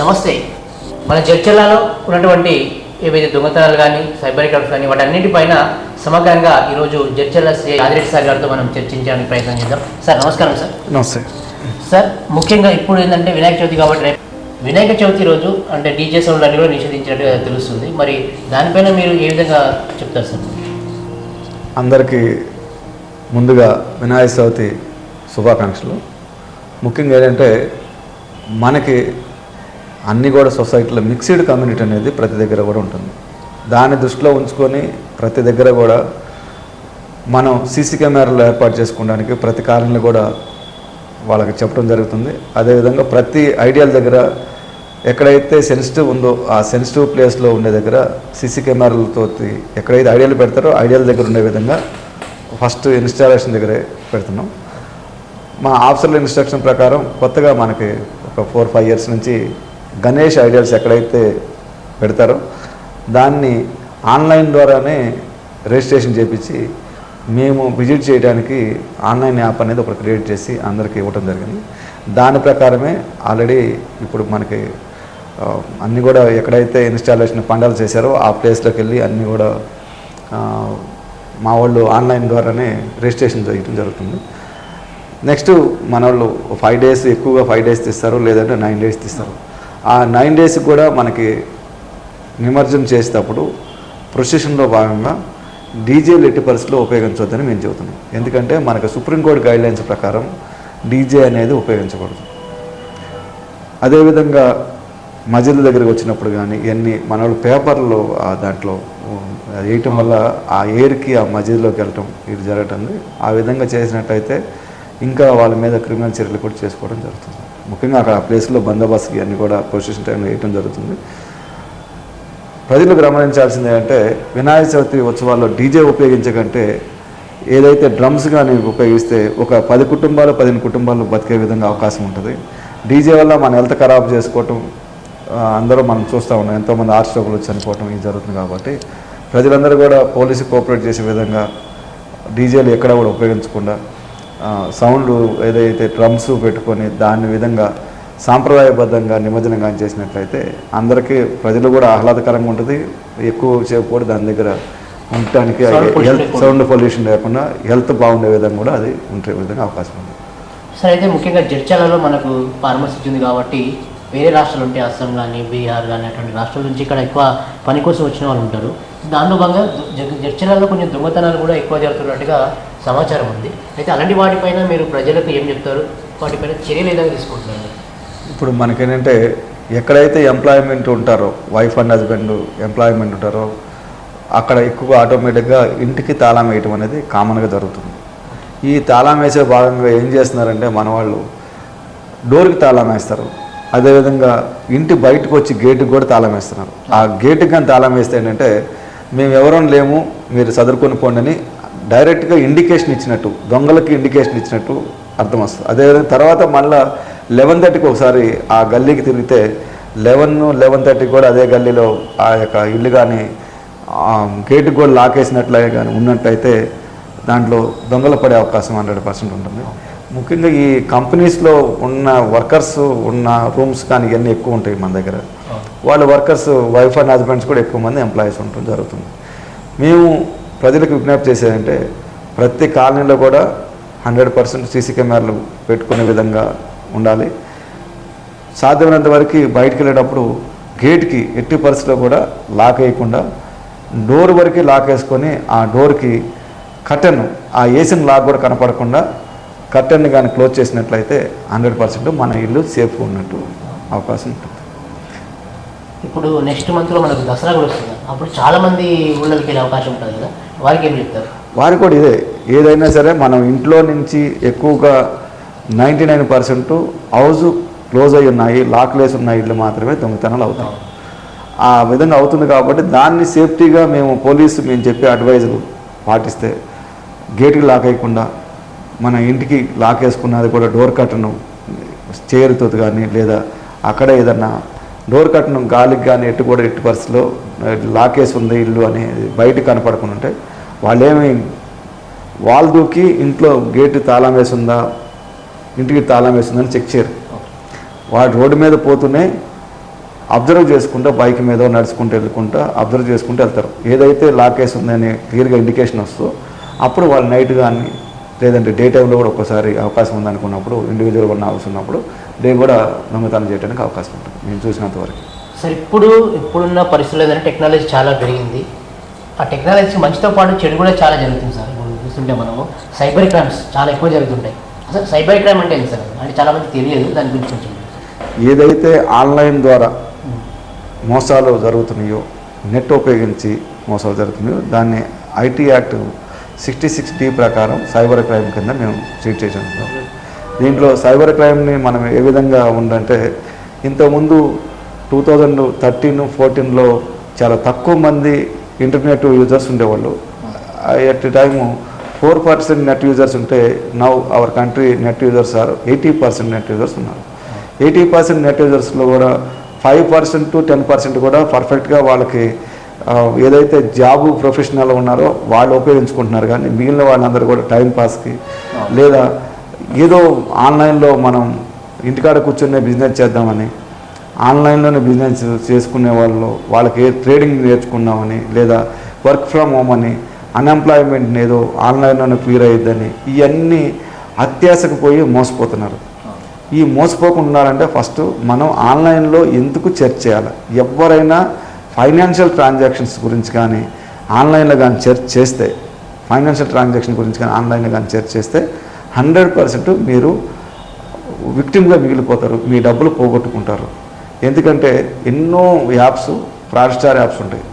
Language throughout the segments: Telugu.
నమస్తే. మన చర్చలలో ఉన్నటువంటి ఏవైతే దొంగతనాలు కానీ సైబర్ క్రైమ్స్ కానీ వాటన్నిటిపైన సమగ్రంగా ఈరోజు జడ్చర్ల శ్రీ ఆదిరెడ్డి సార్ గారితో మనం చర్చించడానికి ప్రయత్నం చేద్దాం. సార్ నమస్కారం సార్. నమస్తే. సార్ ముఖ్యంగా ఇప్పుడు ఏంటంటే వినాయక చవితి కాబట్టి రేపు వినాయక చవితి రోజు అంటే డీజే సౌండ్ అన్ని కూడా నిషేధించినట్టుగా తెలుస్తుంది. మరి దానిపైన మీరు ఏ విధంగా చెప్తారు సార్? అందరికీ ముందుగా వినాయక చవితి శుభాకాంక్షలు. ముఖ్యంగా ఏంటంటే మనకి అన్ని కూడా సొసైటీలో మిక్స్డ్ కమ్యూనిటీ అనేది ప్రతి దగ్గర కూడా ఉంటుంది. దాన్ని దృష్టిలో ఉంచుకొని ప్రతి దగ్గర కూడా మనం సీసీ కెమెరాలు ఏర్పాటు చేసుకోవడానికి ప్రతి కాలనీలో కూడా వాళ్ళకి చెప్పడం జరుగుతుంది. అదేవిధంగా ప్రతి ఐడియాల దగ్గర ఎక్కడైతే సెన్సిటివ్ ఉందో ఆ సెన్సిటివ్ ప్లేస్లో ఉండే దగ్గర సీసీ కెమెరాలతో ఎక్కడైతే ఐడియాలు పెడతారో ఐడియాల దగ్గర ఉండే విధంగా ఫస్ట్ ఇన్స్టాలేషన్ దగ్గరే పెడుతున్నాం. మా ఆఫీసర్ల ఇన్స్ట్రక్షన్ ప్రకారం కొత్తగా మనకి ఒక ఫోర్ ఫైవ్ ఇయర్స్ నుంచి గణేష్ ఐడియాల్స్ ఎక్కడైతే పెడతారో దాన్ని ఆన్లైన్ ద్వారానే రిజిస్ట్రేషన్ చేపించి మేము విజిట్ చేయడానికి ఆన్లైన్ యాప్ అనేది ఒకటి క్రియేట్ చేసి అందరికీ ఇవ్వటం జరిగింది. దాని ప్రకారమే ఆల్రెడీ ఇప్పుడు మనకి అన్నీ కూడా ఎక్కడైతే ఇన్స్టాలేషన్ పండాలు చేశారో ఆ ప్లేస్లోకి వెళ్ళి అన్నీ కూడా మా వాళ్ళు ఆన్లైన్ ద్వారానే రిజిస్ట్రేషన్ చేయడం జరుగుతుంది. నెక్స్ట్ మన వాళ్ళు ఫైవ్ డేస్ ఎక్కువగా ఫైవ్ డేస్ తీస్తారు లేదంటే నైన్ డేస్ తీస్తారు. ఆ నైన్ డేస్ కూడా మనకి నిమజ్జనం చేసేటప్పుడు ప్రొసెషన్లో భాగంగా డీజేలు ఎట్టి పరిస్థితుల్లో ఉపయోగించవద్దని మేము చెబుతున్నాం. ఎందుకంటే మనకు సుప్రీంకోర్టు గైడ్లైన్స్ ప్రకారం డీజే అనేది ఉపయోగించకూడదు. అదేవిధంగా మజిల దగ్గరికి వచ్చినప్పుడు కానీ ఇవన్నీ మన పేపర్లో దాంట్లో వేయటం వల్ల ఆ ఎయిర్కి ఆ మజిల్లోకి వెళ్ళటం ఇది జరగటం ఆ విధంగా చేసినట్టయితే ఇంకా వాళ్ళ మీద క్రిమినల్ చర్యలు కూడా చేసుకోవడం జరుగుతుంది. ముఖ్యంగా అక్కడ ప్లేస్లో బందోబస్తుకి అన్ని కూడా పొజిషన్ టైంలో వేయటం జరుగుతుంది. ప్రజలు గమనించాల్సింది ఏంటంటే వినాయక చవితి ఉత్సవాల్లో డీజే ఉపయోగించకంటే ఏదైతే డ్రమ్స్ కానీ ఉపయోగిస్తే ఒక పది కుటుంబాలు పదిహేను కుటుంబాలు బతికే విధంగా అవకాశం ఉంటుంది. డీజే వల్ల మన హెల్త్ ఖరాబ్ చేసుకోవటం అందరూ మనం చూస్తూ ఉన్నాం. ఎంతోమంది హార్ట్ స్ట్రోకులు చనిపోవటం ఇది జరుగుతుంది కాబట్టి ప్రజలందరూ కూడా పోలీసు కోఆపరేట్ చేసే విధంగా డీజేలు ఎక్కడ కూడా ఉపయోగించకుండా ఆ, సౌండ్ ఏదైతే డ్రమ్స్ పెట్టుకొని దాని విధంగా సాంప్రదాయబద్ధంగా నిమజ్జనం కానీ చేసినట్లయితే అందరికీ ప్రజలు కూడా ఆహ్లాదకరంగా ఉంటుంది ఎక్కువ సేపు కూడా దాని దగ్గర ఉండటానికి హెల్త్. సౌండ్ పొల్యూషన్ లేకుండా హెల్త్ బాగుండే విధంగా కూడా అది ఉండే విధంగా అవకాశం ఉంది సార్ అయితే ముఖ్యంగా జడ్చలలో మనకు ఫార్మసీ ఉంది కాబట్టి వేరే రాష్ట్రాలు ఉంటే అస్సాం కానీ బీహార్ కానీ అటువంటి రాష్ట్రాల నుంచి ఇక్కడ ఎక్కువ పని కోసం వచ్చిన వాళ్ళు ఉంటారు దానిలో భాగంగా జడ్చలలో కొంచెం దొంగతనాలు కూడా ఎక్కువ జరుగుతున్నట్టుగా సమాచారం ఉంది. అయితే అలాంటి వాటిపైన మీరు ప్రజలకు ఏం చెప్తారు? వాటిపైన చర్యలు ఏదైనా తీసుకుంటున్నారు? ఇప్పుడు మనకేంటంటే ఎక్కడైతే ఎంప్లాయ్మెంట్ ఉంటారో వైఫ్ అండ్ హస్బెండ్ ఎంప్లాయ్మెంట్ ఉంటారో అక్కడ ఎక్కువ ఆటోమేటిక్గా ఇంటికి తాళం వేయటం అనేది కామన్గా జరుగుతుంది. ఈ తాళం వేసే భాగంగా ఏం చేస్తున్నారంటే మన వాళ్ళు డోర్కి తాళం వేస్తారు. అదేవిధంగా ఇంటి బయటకు వచ్చి గేటుకి కూడా తాళం వేస్తున్నారు. ఆ గేటుకి కానీ తాళం వేస్తే ఏంటంటే మేము ఎవరూ లేము మీరు చదువుకొని పోండి అని డైరెక్ట్గా ఇండికేషన్ ఇచ్చినట్టు దొంగలకి ఇండికేషన్ ఇచ్చినట్టు అర్థం వస్తుంది. అదేవిధంగా తర్వాత మళ్ళా లెవెన్ థర్టీకి ఒకసారి ఆ గల్లీకి తిరిగితే లెవెన్ లెవెన్ థర్టీకి కూడా అదే గల్లీలో ఆ యొక్క ఇల్లు కానీ గేటుకి కూడా లాకేసినట్లే కానీ ఉన్నట్టయితే దాంట్లో దొంగలు పడే అవకాశం హండ్రెడ్ పర్సెంట్ ఉంటుంది. ముఖ్యంగా ఈ కంపెనీస్లో ఉన్న వర్కర్స్ ఉన్న రూమ్స్ కానీ ఇవన్నీ ఎక్కువ ఉంటాయి మన దగ్గర. వాళ్ళ వర్కర్స్ వైఫ్ అండ్ హస్బెండ్స్ కూడా ఎక్కువ మంది ఎంప్లాయీస్ ఉండటం జరుగుతుంది. మేము ప్రజలకు విజ్ఞప్తి చేసేదంటే ప్రతి కాలనీలో కూడా హండ్రెడ్ పర్సెంట్ సీసీ కెమెరాలు పెట్టుకునే విధంగా ఉండాలి. సాధ్యమైనంత వరకు బయటికి వెళ్ళేటప్పుడు గేట్కి ఎట్టి పరిస్థితిలో కూడా లాక్ వేయకుండా డోర్ వరకు లాక్ వేసుకొని ఆ డోర్కి కర్టెన్ ఆ ఏసిన లాక్ కూడా కనపడకుండా కర్టెన్ని కానీ క్లోజ్ చేసినట్లయితే హండ్రెడ్ పర్సెంట్ మన ఇల్లు సేఫ్గా ఉన్నట్టు అవకాశం ఉంటుంది. ఇప్పుడు నెక్స్ట్ మంత్లో మనకు దసరా కూడా వస్తుంది. అప్పుడు చాలామంది ఊళ్ళకి వెళ్ళే అవకాశం ఉంటుంది కదా. వారికి ఏం చెప్తారు? వారికి కూడా ఇదే. ఏదైనా సరే మనం ఇంట్లో నుంచి ఎక్కువగా ninety nine percent house close అయి ఉన్నాయి లాక్లేస్ ఉన్న ఇళ్ళు మాత్రమే దొంగతనాలు అవుతాయి. ఆ విధంగా అవుతుంది కాబట్టి దాన్ని సేఫ్టీగా మేము పోలీసు మేము చెప్పే అడ్వైజులు పాటిస్తే గేట్కి లాక్ అయ్యకుండా మన ఇంటికి లాక్ వేసుకున్నది కూడా డోర్ కట్టను చైర్తో కానీ లేదా అక్కడ ఏదన్నా డోర్ కట్టడం గాలికి కానీ ఎట్టు కూడా ఎట్టు పరిస్థితిలో లాకేసి ఉంది ఇల్లు అని బయట కనపడకుండా వాళ్ళు వాళ్ళేమి వాళ్ళు దూకి ఇంట్లో గేటు తాళం వేసిందా ఇంటికి తాళం వేసిందని చెక్ చేయరు. వాడు రోడ్డు మీద పోతూనే అబ్జర్వ్ చేసుకుంటా బైక్ మీద నడుచుకుంటూ వెళ్ళుకుంటూ అబ్జర్వ్ చేసుకుంటూ వెళ్తారు. ఏదైతే లాకేస్ ఉందని క్లియర్గా ఇండికేషన్ వస్తుందో అప్పుడు వాళ్ళు నైట్ కానీ లేదంటే డే టైంలో కూడా ఒక్కసారి అవకాశం ఉందనుకున్నప్పుడు ఇండివిజువల్ ఉన్న అవసరం ఉన్నప్పుడు డే కూడా దొంగతనం చేయడానికి అవకాశం ఉంటుంది. నేను చూసినంత వరకు. సార్ ఇప్పుడు ఇప్పుడున్న పరిస్థితుల్లో ఏంటంటే టెక్నాలజీ చాలా పెరిగింది. ఆ టెక్నాలజీ మంచితో పాటు చెడు కూడా చాలా జరుగుతుంది సార్. ఇప్పుడు చూస్తుంటే మనము సైబర్ క్రైమ్స్ చాలా ఎక్కువ జరుగుతుంటాయి. అసలు సైబర్ క్రైమ్ అంటే ఏంటి సార్? అంటే చాలా మంది తెలియదు దాని గురించి కొంచెం ఏదైతే ఆన్లైన్ ద్వారా మోసాలు జరుగుతున్నాయో నెట్ ఉపయోగించి మోసాలు జరుగుతున్నాయో దాన్ని IT act sixty six D ప్రకారం సైబర్ క్రైమ్ కింద మేము ట్రీట్ చేసాం దీంట్లో సైబర్ క్రైమ్ని మనం ఏ విధంగా ఉందంటే ఇంతకుముందు టూ థౌజండ్ థర్టీన్ ఫోర్టీన్లో చాలా తక్కువ మంది ఇంటర్నెట్ యూజర్స్ ఉండేవాళ్ళు. At time four percent net users ఉంటే now our country net users are eighty percent net users ఉన్నారు. ఎయిటీ పర్సెంట్ నెట్ యూజర్స్లో కూడా five percent to ten percent కూడా పర్ఫెక్ట్గా వాళ్ళకి ఏదైతే జాబ్ ప్రొఫెషనల్ ఉన్నారో వాళ్ళు ఉపయోగించుకుంటున్నారు. కానీ మిగిలిన వాళ్ళందరూ కూడా టైం పాస్కి లేదా ఏదో ఆన్లైన్లో మనం ఇంటికాడ కూర్చునే బిజినెస్ చేద్దామని ఆన్లైన్లోనే బిజినెస్ చేసుకునే వాళ్ళు వాళ్ళకి ట్రేడింగ్ నేర్చుకున్నామని లేదా వర్క్ ఫ్రమ్ హోమ్ అని అన్ఎంప్లాయ్మెంట్ ఏదో ఆన్లైన్లోనే క్లియర్ అయ్యిద్దని ఇవన్నీ అత్యాశకు పోయి మోసపోతున్నారు. ఈ మోసపోకుండా ఉండాలంటే ఫస్ట్ మనం ఆన్లైన్లో ఎందుకు చర్చ చేయాలి? ఎవరైనా ఫైనాన్షియల్ ట్రాన్సాక్షన్స్ గురించి కానీ ఆన్లైన్లో కానీ చర్చ చేస్తే ఫైనాన్షియల్ ట్రాన్సాక్షన్ గురించి కానీ ఆన్లైన్లో కానీ చర్చ చేస్తే హండ్రెడ్ పర్సెంట్ మీరు విక్టిమ్గా మిగిలిపోతారు మీ డబ్బులు పోగొట్టుకుంటారు. ఎందుకంటే ఎన్నో యాప్స్ ఫ్రాడ్స్టార్ యాప్స్ ఉంటాయి.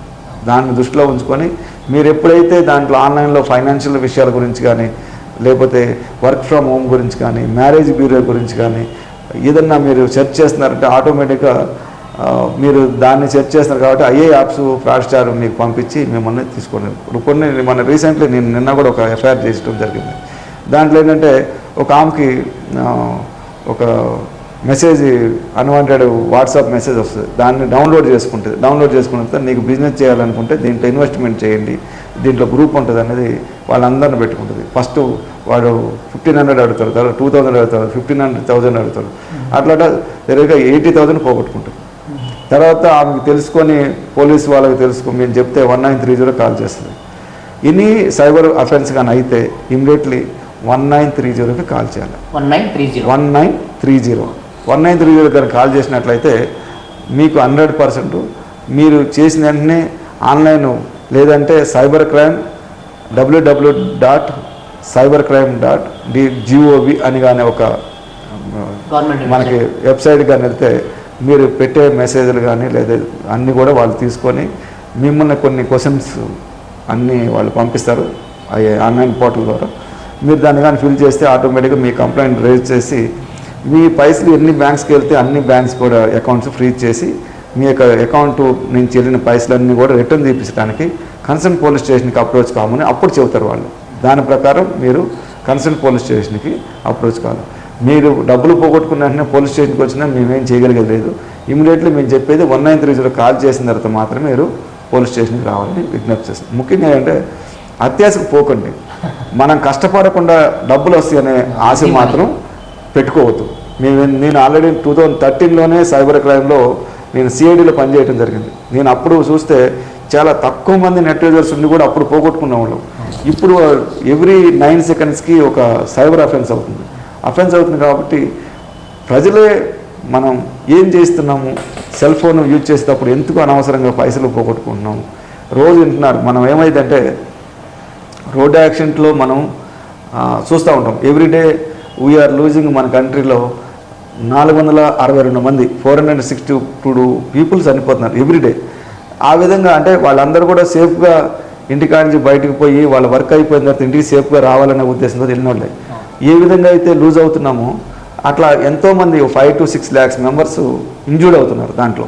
దాన్ని దృష్టిలో ఉంచుకొని మీరు ఎప్పుడైతే దాంట్లో ఆన్లైన్లో ఫైనాన్షియల్ విషయాల గురించి కానీ లేకపోతే వర్క్ ఫ్రమ్ హోమ్ గురించి కానీ మ్యారేజ్ బ్యూరో గురించి కానీ ఏదన్నా మీరు సెర్చ్ చేస్తున్నారంటే ఆటోమేటిక్గా మీరు దాన్ని సెర్చ్ చేస్తున్నారు కాబట్టి అయ్యే యాప్స్ ఫ్రాడ్స్టార్ మీకు పంపించి మిమ్మల్ని తీసుకోండి ఇప్పుడు కొన్ని మన రీసెంట్లీ నేను నిన్న కూడా ఒక ఎఫ్ఐఆర్ చేయడం జరిగింది. దాంట్లో ఏంటంటే ఒక ఆమెకి ఒక మెసేజ్ అన్వాంటెడ్ వాట్సాప్ మెసేజ్ వస్తుంది. దాన్ని డౌన్లోడ్ చేసుకుంటుంది. డౌన్లోడ్ చేసుకున్న నీకు బిజినెస్ చేయాలనుకుంటే దీంట్లో ఇన్వెస్ట్మెంట్ చేయండి. దీంట్లో గ్రూప్ ఉంటుంది అనేది వాళ్ళందరిని పెట్టుకుంటుంది. ఫస్ట్ వాడు ఫిఫ్టీన్ హండ్రెడ్ అడుగుతారు తర్వాత టూ థౌసండ్ అడుగుతారు ఫిఫ్టీన్ హండ్రెడ్ థౌసండ్ అడుగుతారు అట్లా దగ్గరగా ఎయిటీ థౌసండ్ పోగొట్టుకుంటారు తర్వాత ఆమెకు తెలుసుకొని పోలీసు వాళ్ళకి తెలుసుకొని మేము చెప్తే one nine three zero call చేస్తుంది. ఇన్ని సైబర్ అఫెన్స్ కానీ అయితే ఇమ్మీడియట్లీ వన్ నైన్ త్రీ జీరోకి కాల్ చేయాలి. One nine three zero one nine three zero one nine three zero కానీ కాల్ చేసినట్లయితే మీకు హండ్రెడ్ పర్సెంట్ మీరు చేసిన వెంటనే ఆన్లైన్ లేదంటే cyber crime WWW dot cyber crime dot D GOV అని కానీ ఒక మనకి వెబ్సైట్ కానీ వెళ్తే మీరు పెట్టే మెసేజ్లు కానీ లేదా అన్నీ కూడా వాళ్ళు తీసుకొని మిమ్మల్ని కొన్ని క్వశ్చన్స్ అన్నీ వాళ్ళు పంపిస్తారు. అవి ఆన్లైన్ పోర్టల్ ద్వారా. మీరు దాన్ని కానీ ఫిల్ చేస్తే ఆటోమేటిక్గా మీ కంప్లైంట్ రేజ్ చేసి మీ పైసలు ఎన్ని బ్యాంక్స్కి వెళ్తే అన్ని బ్యాంక్స్ కూడా అకౌంట్స్ ఫ్రీజ్ చేసి మీ యొక్క అకౌంట్ నుంచి వెళ్ళిన పైసలన్నీ కూడా రిటర్న్ తీపించడానికి కన్సర్న్ పోలీస్ స్టేషన్కి అప్రోచ్ కామని అప్పుడు చెబుతారు వాళ్ళు. దాని ప్రకారం మీరు కన్సర్న్ పోలీస్ స్టేషన్కి అప్రోచ్ కావాలి. మీరు డబ్బులు పోగొట్టుకున్న వెంటనే పోలీస్ స్టేషన్కి వచ్చినా మేమేం చేయగలిగేది లేదు. ఇమీడియట్లీ మేము చెప్పేది one nine three zero call చేసిన తర్వాత మాత్రమే మీరు పోలీస్ స్టేషన్కి రావాలని విజ్ఞప్తి చేస్తాం. ముఖ్యంగా ఏంటంటే అత్యాశకు పోకండి. మనం కష్టపడకుండా డబ్బులు వస్తాయనే ఆశ మాత్రం పెట్టుకోవద్దు. మేము నేను ఆల్రెడీ టూ థౌజండ్ థర్టీన్లోనే సైబర్ క్రైమ్లో నేను సిఐడిలో పనిచేయడం జరిగింది. నేను అప్పుడు చూస్తే చాలా తక్కువ మంది నెట్ యూజర్స్ ఉండి కూడా అప్పుడు పోగొట్టుకునే వాళ్ళం ఇప్పుడు ఎవ్రీ నైన్ సెకండ్స్కి ఒక సైబర్ అఫెన్స్ అవుతుంది. అఫెన్స్ అవుతుంది కాబట్టి ప్రజలే మనం ఏం చేస్తున్నాము? సెల్ ఫోన్ యూజ్ చేసేటప్పుడు ఎందుకు అనవసరంగా పైసలు పోగొట్టుకుంటున్నాము? రోజు వింటున్నారు మనం ఏమైందంటే రోడ్ యాక్సిడెంట్లో మనం చూస్తూ ఉంటాం. ఎవ్రీడే వీఆర్ లూజింగ్ మన కంట్రీలో నాలుగు వందల అరవై రెండు మంది four hundred sixty two people చనిపోతున్నారు ఎవ్రీడే ఆ విధంగా అంటే వాళ్ళందరూ కూడా సేఫ్గా ఇంటికాడ నుంచి బయటకు పోయి వాళ్ళ వర్క్ అయిపోయిన తర్వాత ఇంటికి సేఫ్గా రావాలనే ఉద్దేశంతో వెళ్ళిన వాళ్ళే. ఏ విధంగా అయితే లూజ్ అవుతున్నామో అట్లా ఎంతోమంది five to six lakhs members injured అవుతున్నారు దాంట్లో.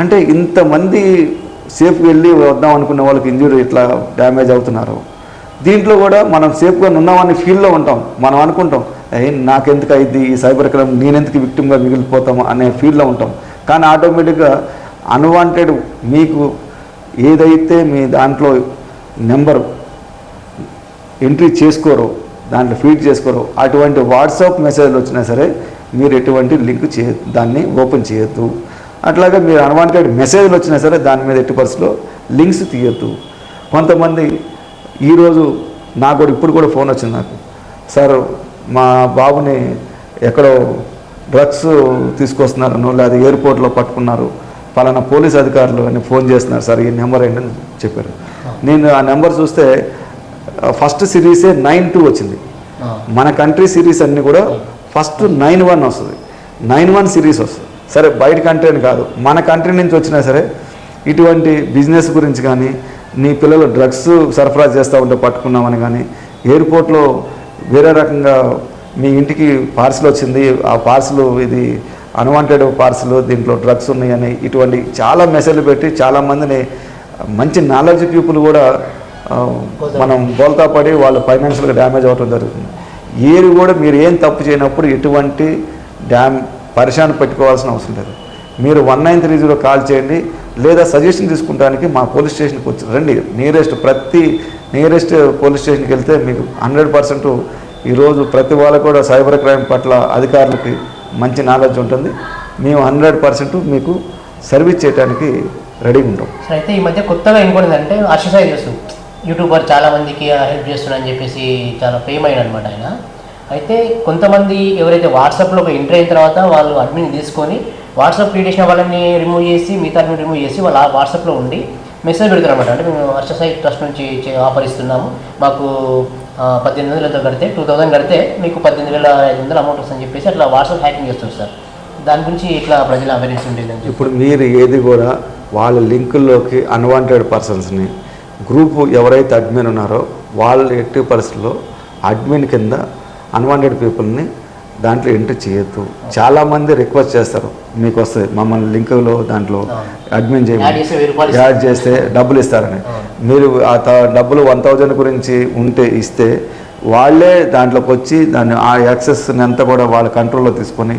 అంటే ఇంతమంది సేఫ్గా వెళ్ళి వద్దాం అనుకున్న వాళ్ళకి ఇంజూరీ ఇట్లా డ్యామేజ్ అవుతున్నారు దీంట్లో కూడా మనం సేఫ్గా ఉన్నామని ఫీల్లో ఉంటాం. మనం అనుకుంటాం ఏ నాకెందుకు అయింది ఈ సైబర్ క్రైమ్? నేనెందుకు విక్టిమ్గా మిగిలిపోతాము? అనే ఫీల్లో ఉంటాం. కానీ ఆటోమేటిక్గా అన్వాంటెడ్ మీకు ఏదైతే మీ దాంట్లో నెంబరు ఎంట్రీ చేసుకోరో దాంట్లో ఫీడ్ చేసుకోరో అటువంటి వాట్సాప్ మెసేజ్లు వచ్చినా సరే మీరు ఎటువంటి లింక్ చే దాన్ని ఓపెన్ చేయొద్దు. అట్లాగే మీరు అన్వాంటెడ్ మెసేజ్లు వచ్చినా సరే దాని మీద ఎట్టి పరిస్థితిలో లింక్స్ తీయద్దు. కొంతమంది ఈరోజు నాకు కూడా ఇప్పుడు కూడా ఫోన్ వచ్చింది నాకు. సార్ మా బాబుని ఎక్కడో డ్రగ్స్ తీసుకొస్తున్నారను లేదా ఎయిర్పోర్ట్లో పట్టుకున్నారు. పలానా పోలీస్ అధికారులు అని ఫోన్ చేస్తున్నారు సార్ ఈ నెంబర్ ఏంటని చెప్పారు. నేను ఆ నెంబర్ చూస్తే ఫస్ట్ సిరీసే నైన్ టూ వచ్చింది. మన కంట్రీ సిరీస్ అన్నీ కూడా ఫస్ట్ నైన్ వన్ వస్తుంది. నైన్ వన్ సిరీస్ వస్తుంది. సరే బయట కంట్రీ అని కాదు మన కంట్రీ నుంచి వచ్చినా సరే ఇటువంటి బిజినెస్ గురించి కానీ నీ పిల్లలు డ్రగ్స్ సరఫరా చేస్తూ ఉంటే పట్టుకున్నామని కానీ ఎయిర్పోర్ట్లో వేరే రకంగా మీ ఇంటికి పార్సిల్ వచ్చింది ఆ పార్సిల్ ఇది అన్వాంటెడ్ పార్సిల్ దీంట్లో డ్రగ్స్ ఉన్నాయని ఇటువంటి చాలా మెసేజ్లు పెట్టి చాలామందిని మంచి నాలెడ్జ్ పీపుల్ కూడా మనం బోల్తా పడి వాళ్ళు ఫైనాన్షియల్గా డ్యామేజ్ అవ్వడం జరుగుతుంది. ఏది కూడా మీరు ఏం తప్పు చేయనప్పుడు ఎటువంటి డ్యామ్ పరిశాన్ని పెట్టుకోవాల్సిన అవసరం లేదు. మీరు one nine three zero call చేయండి. లేదా సజెషన్ తీసుకుంటానికి మా పోలీస్ స్టేషన్కి వచ్చి రండి. నియరెస్ట్ ప్రతి నియరెస్ట్ పోలీస్ స్టేషన్కి వెళ్తే మీకు హండ్రెడ్ పర్సెంట్ ఈరోజు ప్రతి వాళ్ళకు కూడా సైబర్ క్రైమ్ పట్ల అధికారులకి మంచి నాలెడ్జ్ ఉంటుంది. మేము హండ్రెడ్ పర్సెంట్ మీకు సర్వీస్ చేయడానికి రెడీగా ఉంటాం. సో అయితే ఈ మధ్య కొత్తగా ఇంకోటి ఏంటంటే హర్షసాయి తెలుసు యూట్యూబర్ చాలా మందికి హెల్ప్ చేస్తున్నారని చెప్పేసి చాలా ఫేమ్ అయిన అనమాట ఆయన. అయితే కొంతమంది ఎవరైతే వాట్సాప్లో ఒక ఎంటర్ అయిన తర్వాత వాళ్ళు అడ్మిన్ తీసుకొని వాట్సాప్ క్రియేట్ చేసిన వాళ్ళని రిమూవ్ చేసి మిగతా అడ్మిన్ రిమూవ్ చేసి వాళ్ళు ఆ వాట్సాప్లో ఉండి మెసేజ్ పెడతారు అనమాట అంటే మేము హర్షసాయి ట్రస్ట్ నుంచి ఆఫర్ ఇస్తున్నాము. మాకు పద్దెనిమిది వందలు ఎంతో కడితే టూ థౌసండ్ కడితే మీకు పద్దెనిమిది వేల ఐదు వందలు అమౌంట్ వస్తుందని చెప్పేసి అట్లా వాట్సాప్ హ్యాకింగ్ చేస్తారు సార్. దాని గురించి ఇట్లా ప్రజల అవేర్నెస్ ఉండేది ఇప్పుడు మీరు ఏది కూడా వాళ్ళ లింకుల్లోకి అన్వాంటెడ్ పర్సన్స్ని గ్రూప్ ఎవరైతే అడ్మిన్ ఉన్నారో వాళ్ళ ఎట్టి పరిస్థితుల్లో అడ్మిన్ కింద అన్వాంటెడ్ పీపుల్ని దాంట్లో ఎంట్రీ చేయొద్దు. చాలామంది రిక్వెస్ట్ చేస్తారు. మీకు వస్తుంది మమ్మల్ని లింకులో దాంట్లో అడ్మిన్ చేయమని. యాడ్ చేస్తే డబ్బులు ఇస్తారని. మీరు ఆ త- డబ్బులు వన్ థౌజండ్ గురించి ఉంటే ఇస్తే వాళ్ళే దాంట్లోకి వచ్చి దాన్ని ఆ యాక్సెస్ని అంతా కూడా వాళ్ళ కంట్రోల్లో తీసుకొని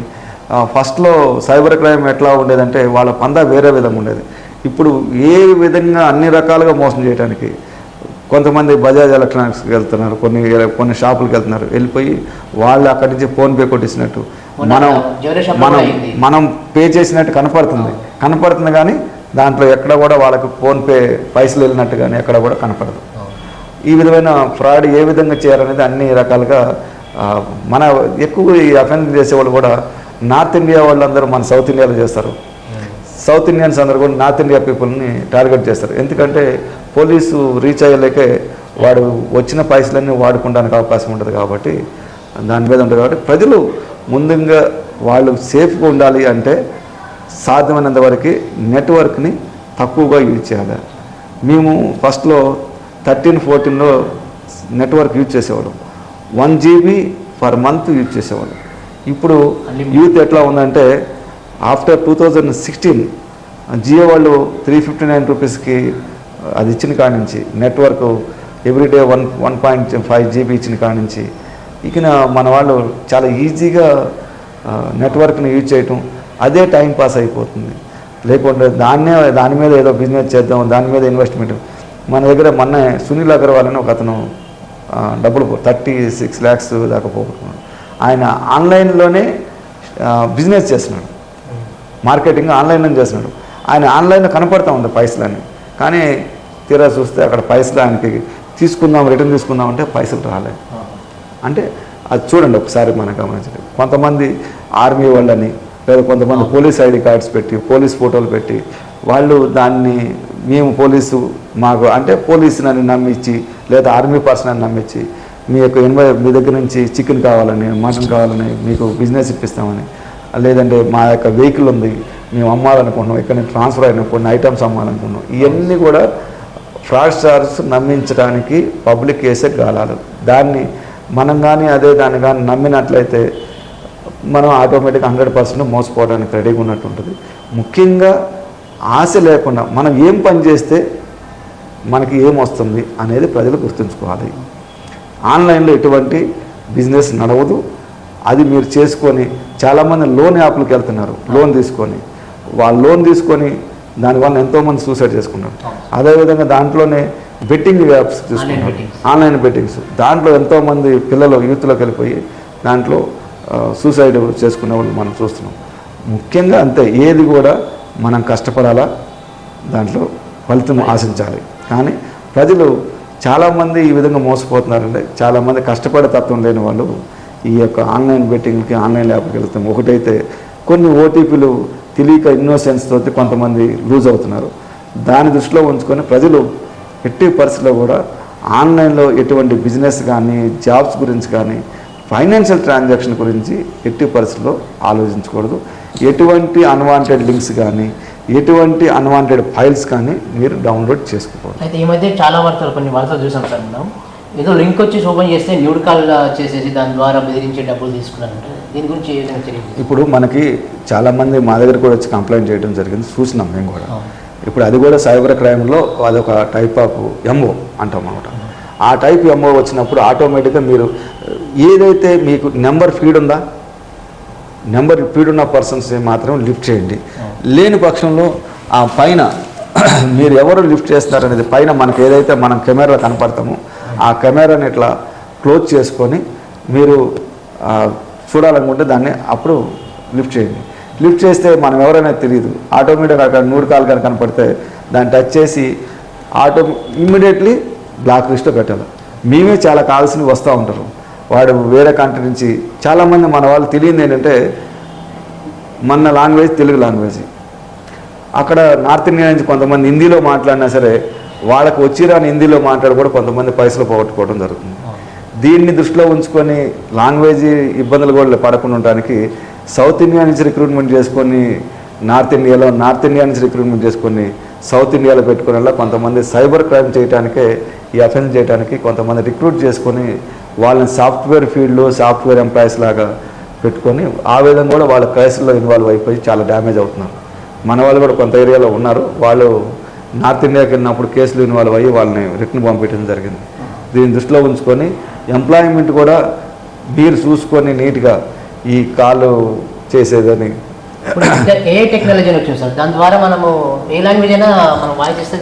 ఫస్ట్లో సైబర్ క్రైమ్ ఎట్లా ఉండేదంటే వాళ్ళ పందా వేరే విధంగా ఉండేది. ఇప్పుడు ఏ విధంగా అన్ని రకాలుగా మోసం చేయడానికి కొంతమంది బజాజ్ ఎలక్ట్రానిక్స్కి వెళ్తున్నారు కొన్ని కొన్ని షాపులకు వెళ్తున్నారు. వెళ్ళిపోయి వాళ్ళు అక్కడి నుంచి ఫోన్పే కొట్టించినట్టు మనం మనం. మనం పే చేసినట్టు కనపడుతుంది. కనపడుతుంది కానీ దాంట్లో ఎక్కడ కూడా వాళ్ళకి ఫోన్పే పైసలు వెళ్ళినట్టు కానీ ఎక్కడ కూడా కనపడదు. ఈ విధమైన ఫ్రాడ్ ఏ విధంగా చేయాలనేది అన్ని రకాలుగా మన ఎక్కువ ఈ అఫెన్స్ చేసేవాళ్ళు కూడా నార్త్ ఇండియా వాళ్ళందరూ మన సౌత్ ఇండియాలో చేస్తారు. సౌత్ ఇండియన్స్ అందరూ కూడా నార్త్ ఇండియా పీపుల్ని టార్గెట్ చేస్తారు. ఎందుకంటే పోలీసు రీచ్ అయ్యలేకే వాడు వచ్చిన పైసలన్నీ వాడుకోవడానికి అవకాశం ఉంటుంది కాబట్టి దాని మీద ఉంటుంది కాబట్టి ప్రజలు ముందుగా వాళ్ళు సేఫ్గా ఉండాలి అంటే సాధ్యమైనంత వరకు నెట్వర్క్ని తక్కువగా యూజ్ చేయాలి మేము ఫస్ట్లో థర్టీన్ ఫోర్టీన్లో నెట్వర్క్ యూజ్ చేసేవాళ్ళం one GB per month use చేసేవాళ్ళం ఇప్పుడు. యూత్ ఎట్లా ఉందంటే after two thousand sixteen Jio వాళ్ళు త్రీ ఫిఫ్టీ నైన్ రూపీస్కి అది ఇచ్చిన కాడి నుంచి network every day one one point five GB ఇచ్చిన కాడి నుంచి ఇక మన వాళ్ళు చాలా ఈజీగా నెట్వర్క్ని యూజ్ చేయటం అదే టైం పాస్ అయిపోతుంది. లేకుంటే దాన్నే దాని మీద ఏదో బిజినెస్ చేద్దాం దాని మీద ఇన్వెస్ట్మెంట్ మన దగ్గర మొన్న సునీల్ అగర్వాల్ అని ఒక అతను డబ్బులు థర్టీ సిక్స్ ల్యాక్స్ దాకా పోగొట్టుకున్నాడు. ఆయన ఆన్లైన్లోనే బిజినెస్ చేస్తున్నాడు. మార్కెటింగ్ ఆన్లైన్లో చేస్తున్నాడు. ఆయన ఆన్లైన్లో కనపడతా ఉంది పైసలని కానీ తీరా చూస్తే అక్కడ పైసలు ఆయనకి తీసుకుందాం రిటర్న్ తీసుకుందాం అంటే పైసలు రాలేదు అంటే అది చూడండి ఒకసారి మనం గమనించండి. కొంతమంది ఆర్మీ వాళ్ళని లేదా కొంతమంది పోలీస్ ఐడి కార్డ్స్ పెట్టి పోలీస్ ఫోటోలు పెట్టి వాళ్ళు దాన్ని మేము పోలీసు మాకు అంటే పోలీసు నన్ను నమ్మించి లేదా ఆర్మీ పర్సన్ అని నమ్మించి మీ యొక్క ఇన్వై మీ దగ్గర నుంచి చికెన్ కావాలని మటన్ కావాలని మీకు బిజినెస్ ఇప్పిస్తామని లేదంటే మా యొక్క వెహికల్ ఉంది మేము అమ్మాలనుకుంటున్నాం ఇక్కడ ట్రాన్స్ఫర్ అయిన కొన్ని ఐటమ్స్ అమ్మాలనుకుంటున్నాం ఇవన్నీ కూడా స్టార్స్ నమ్మించడానికి పబ్లిక్ వేసే గాలాలు. దాన్ని మనం కానీ అదే దాన్ని కానీ నమ్మినట్లయితే మనం ఆటోమేటిక్ హండ్రెడ్ పర్సెంట్ మోసపోవడానికి రెడీగా ఉన్నట్టు ఉంటుంది ముఖ్యంగా ఆశ లేకుండా మనం ఏం పని చేస్తే మనకి ఏం వస్తుంది అనేది ప్రజలు గుర్తుంచుకోవాలి. ఆన్లైన్లో ఎటువంటి బిజినెస్ నడవదు. అది మీరు చేసుకొని చాలామంది లోన్ యాప్లకు వెళ్తున్నారు లోన్ తీసుకొని. వాళ్ళు లోన్ తీసుకొని దానివల్ల ఎంతోమంది సూసైడ్ చేసుకున్నారు. అదేవిధంగా దాంట్లోనే betting apps bettings. Online bettings దాంట్లో ఎంతోమంది పిల్లలు యూత్లోకి వెళ్ళిపోయి దాంట్లో సూసైడ్ చేసుకునే వాళ్ళు మనం చూస్తున్నాం. ముఖ్యంగా అంతే ఏది కూడా మనం కష్టపడాలా దాంట్లో ఫలితం ఆశించాలి. కానీ ప్రజలు చాలామంది ఈ విధంగా మోసపోతున్నారంటే చాలామంది కష్టపడే తత్వం లేని వాళ్ళు ఈ యొక్క ఆన్లైన్ బెట్టింగ్కి ఆన్లైన్ యాప్కి వెళ్తాం. ఒకటైతే కొన్ని ఓటీపీలు తెలియక ఇన్నోసెన్స్ తోటి కొంతమంది లూజ్ అవుతున్నారు. దాని దృష్టిలో ఉంచుకొని ప్రజలు ఎట్టి పరిస్థితుల్లో కూడా ఆన్లైన్లో ఎటువంటి బిజినెస్ కానీ జాబ్స్ గురించి కానీ ఫైనాన్షియల్ ట్రాన్సాక్షన్ గురించి ఎట్టి పరిస్థితుల్లో ఆలోచించకూడదు. ఎటువంటి అన్వాంటెడ్ లింక్స్ కానీ ఎటువంటి అన్వాంటెడ్ ఫైల్స్ కానీ మీరు డౌన్లోడ్ చేసుకోకూడదు. అయితే ఈ మధ్య చాలా వార్తలు కొన్ని వార్తలు చూసాం సార్ మనం. ఏదో లింక్ వచ్చి ఓపెన్ చేస్తే న్యూడ్ కాల్ చేసేసి దాని ద్వారా బెదిరించి డబ్బులు తీసుకున్నారంటే దీని గురించి ఏ విధంగా తెలియదు ఇప్పుడు మనకి చాలామంది మా దగ్గర కూడా వచ్చి కంప్లైంట్ చేయడం జరిగింది. చూసినాం మేము కూడా. ఇప్పుడు అది కూడా సైబర్ క్రైమ్లో అదొక టైప్ ఆఫ్ ఎంఓ అంటాం అనమాట ఆ టైప్ ఎంఓ వచ్చినప్పుడు ఆటోమేటిక్గా మీరు ఏదైతే మీకు నెంబర్ ఫీడ్ ఉందా నెంబర్ ఫీడ్ ఉన్న పర్సన్స్ మాత్రం లిఫ్ట్ చేయండి. లేని పక్షంలో ఆ పైన మీరు ఎవరు లిఫ్ట్ చేస్తారనేది పైన మనకు ఏదైతే మనం కెమెరా కనపడతామో ఆ కెమెరాని ఇట్లా క్లోజ్ చేసుకొని మీరు చూడాలనుకుంటే దాన్ని అప్పుడు లిఫ్ట్ చేయండి. లిఫ్ట్ చేస్తే మనం ఎవరైనా తెలియదు ఆటోమేటిక్ అక్కడ నూరు కాలు కనుక కనపడితే దాన్ని టచ్ చేసి ఆటో ఇమ్మీడియట్లీ బ్లాక్ లిస్ట్లో పెట్టాలి. మేమే చాలా కావాల్సినవి వస్తూ ఉంటారు. వాడు వేరే కంట్రీ నుంచి చాలామంది మన వాళ్ళు తెలియదు ఏంటంటే మన లాంగ్వేజ్ తెలుగు లాంగ్వేజ్. అక్కడ నార్త్ ఇండియా నుంచి కొంతమంది హిందీలో మాట్లాడినా సరే వాళ్ళకి వచ్చిరాని హిందీలో మాట్లాడి కూడా కొంతమంది పైసలు పోగొట్టుకోవడం జరుగుతుంది. దీన్ని దృష్టిలో ఉంచుకొని లాంగ్వేజ్ ఇబ్బందులు కూడా పడకుండా ఉండడానికి సౌత్ ఇండియా నుంచి రిక్రూట్మెంట్ చేసుకొని నార్త్ ఇండియాలో నార్త్ ఇండియా నుంచి రిక్రూట్మెంట్ చేసుకొని సౌత్ ఇండియాలో పెట్టుకునేలా కొంతమంది సైబర్ క్రైమ్ చేయడానికే ఈ అఫెన్స్ చేయడానికి కొంతమంది రిక్రూట్ చేసుకొని వాళ్ళని సాఫ్ట్వేర్ ఫీల్డ్లో సాఫ్ట్వేర్ ఎంప్లాయీస్ లాగా పెట్టుకొని ఆ విధంగా కూడా వాళ్ళ కేసుల్లో ఇన్వాల్వ్ అయిపోయి చాలా డ్యామేజ్ అవుతున్నారు. మన వాళ్ళు కూడా కొంత ఏరియాలో ఉన్నారు. వాళ్ళు నార్త్ ఇండియాకి వెళ్ళినప్పుడు కేసులు ఇన్వాల్వ్ అయ్యి వాళ్ళని రిటర్న్ పంపించడం జరిగింది. దీన్ని దృష్టిలో ఉంచుకొని ఎంప్లాయ్మెంట్ కూడా మీరు చూసుకొని నీట్గా ఈ కాలు చేసేదని. ఏ టెక్నాలజీ అని వచ్చింది సార్? దాని ద్వారా మనము ఏ లాంగ్వేజ్ అయినా మనం వాయిస్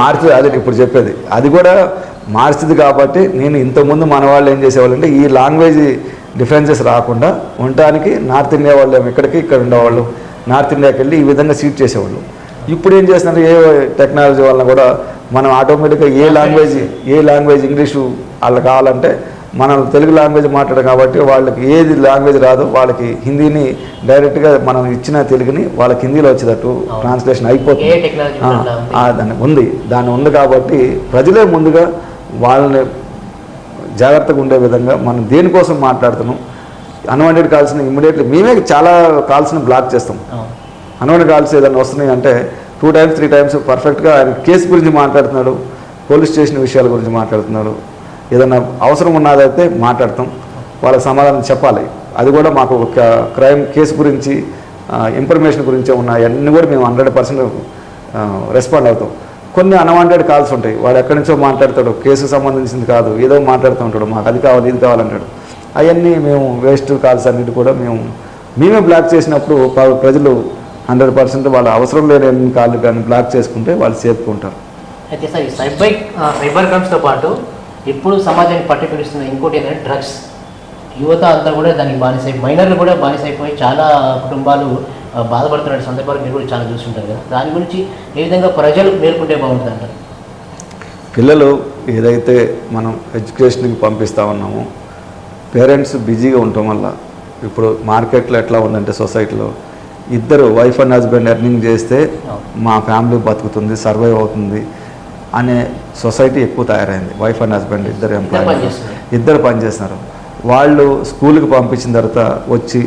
మార్చి అదే ఇప్పుడు చెప్పేది. అది కూడా మార్చింది కాబట్టి నేను ఇంతకుముందు మన వాళ్ళు ఏం చేసేవాళ్ళంటే ఈ లాంగ్వేజ్ డిఫరెన్సెస్ రాకుండా ఉండటానికి నార్త్ ఇండియా వాళ్ళు ఇక్కడికి ఇక్కడ ఉండేవాళ్ళు నార్త్ ఇండియాకి వెళ్ళి ఈ విధంగా సీట్ చేసేవాళ్ళు. ఇప్పుడు ఏం చేస్తున్నారు? ఏ టెక్నాలజీ వలన కూడా మనం ఆటోమేటిక్గా ఏ లాంగ్వేజ్ ఏ లాంగ్వేజ్ ఇంగ్లీషు వాళ్ళకి కావాలంటే మనం తెలుగు లాంగ్వేజ్ మాట్లాడడం కాబట్టి వాళ్ళకి ఏది లాంగ్వేజ్ రాదో వాళ్ళకి హిందీని డైరెక్ట్గా మనం ఇచ్చిన తెలుగుని వాళ్ళకి హిందీలో వచ్చేటట్టు. ట్రాన్స్లేషన్ అయిపోతుంది. దాన్ని ఉంది. దాన్ని ఉంది కాబట్టి ప్రజలే ముందుగా వాళ్ళని జాగ్రత్తగా ఉండే విధంగా మనం దేనికోసం మాట్లాడుతున్నాం? అన్వాంటెడ్ కాల్స్ని ఇమ్మీడియట్లీ మేమే చాలా కాల్స్ని బ్లాక్ చేస్తాం. అవును. కాల్స్ ఏదైనా వస్తున్నాయి అంటే టూ టైమ్స్ త్రీ టైమ్స్ పర్ఫెక్ట్గా ఆయన కేసు గురించి మాట్లాడుతున్నాడు పోలీస్ స్టేషన్ విషయాల గురించి మాట్లాడుతున్నాడు. ఏదైనా అవసరం ఉన్నదైతే మాట్లాడతాం. వాళ్ళకి సమాధానం చెప్పాలి. అది కూడా మాకు ఒక క్రైమ్ కేసు గురించి ఇన్ఫర్మేషన్ గురించి ఉన్న అన్నీ కూడా మేము హండ్రెడ్ పర్సెంట్ రెస్పాండ్ అవుతాం. కొన్ని అన్వాంటెడ్ కాల్స్ ఉంటాయి. వాడు ఎక్కడి నుంచో మాట్లాడతాడు. కేసుకు సంబంధించింది కాదు. ఏదో మాట్లాడుతూ ఉంటాడు. మాకు అది కావాలి ఇది కావాలంటాడు అవన్నీ మేము వేస్ట్ కాల్స్ అన్నిటి కూడా మేము మేమే బ్లాక్ చేసినప్పుడు ప్రజలు హండ్రెడ్ పర్సెంట్ వాళ్ళ అవసరం లేని కాళ్ళు కానీ బ్లాక్ చేసుకుంటే వాళ్ళు సేఫ్గా ఉంటారు అయితే సార్ ఈ సైబర్ సైబర్ క్రైమ్స్తో పాటు ఇప్పుడు సమాజానికి పట్టుకునిస్తున్న ఇంకోటి ఏంటంటే డ్రగ్స్. యువత అంతా కూడా దానికి బానిసై మైనర్లు కూడా బానిసైపోయి చాలా కుటుంబాలు బాధపడుతున్న సందర్భాలు మీరు కూడా చాలా చూస్తుంటారు కదా. దాని గురించి ఏ విధంగా ప్రజలు మేల్కొంటే బాగుంటుంది అంటారు పిల్లలు ఏదైతే మనం ఎడ్యుకేషన్కి పంపిస్తా ఉన్నామో పేరెంట్స్ బిజీగా ఉండటం వల్ల ఇప్పుడు మార్కెట్లో ఎట్లా ఉందంటే సొసైటీలో ఇద్దరు వైఫ్ అండ్ హస్బెండ్ ఎర్నింగ్ చేస్తే మా ఫ్యామిలీ బతుకుతుంది సర్వైవ్ అవుతుంది అనే సొసైటీ ఎక్కువ తయారైంది. వైఫ్ అండ్ హస్బెండ్ ఇద్దరు ఎంప్లాయీ. ఇద్దరు పనిచేస్తున్నారు వాళ్ళు స్కూల్కి పంపించిన తర్వాత వచ్చి